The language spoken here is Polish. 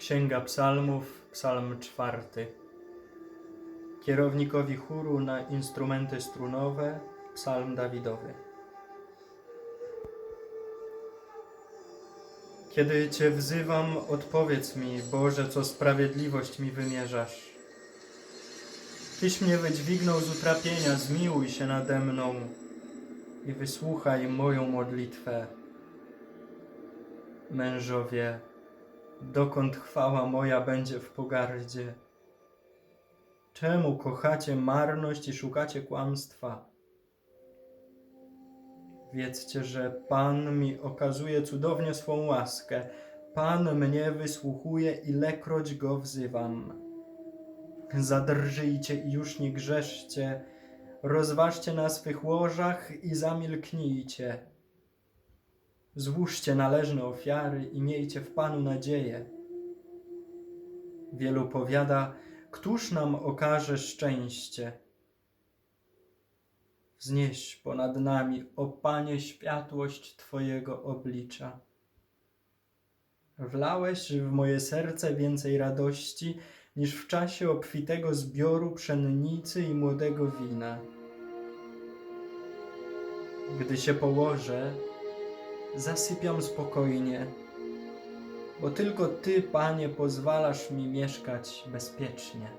Księga Psalmów, Psalm czwarty. Kierownikowi chóru na instrumenty strunowe, Psalm Dawidowy. Kiedy Cię wzywam, odpowiedz mi, Boże, co sprawiedliwość mi wymierzasz. Tyś mnie wydźwignął z utrapienia, zmiłuj się nade mną i wysłuchaj moją modlitwę. Mężowie, dokąd chwała moja będzie w pogardzie? Czemu kochacie marność i szukacie kłamstwa? Wiedzcie, że Pan mi okazuje cudownie swą łaskę. Pan mnie wysłuchuje, ilekroć go wzywam. Zadrżyjcie i już nie grzeszcie, rozważcie na swych łożach i zamilknijcie. Złóżcie należne ofiary i miejcie w Panu nadzieję. Wielu powiada, któż nam okaże szczęście? Wznieś ponad nami, o Panie, światłość Twojego oblicza. Wlałeś w moje serce więcej radości niż w czasie obfitego zbioru pszennicy i młodego wina. Gdy się położę, zasypiam spokojnie, bo tylko Ty, Panie, pozwalasz mi mieszkać bezpiecznie.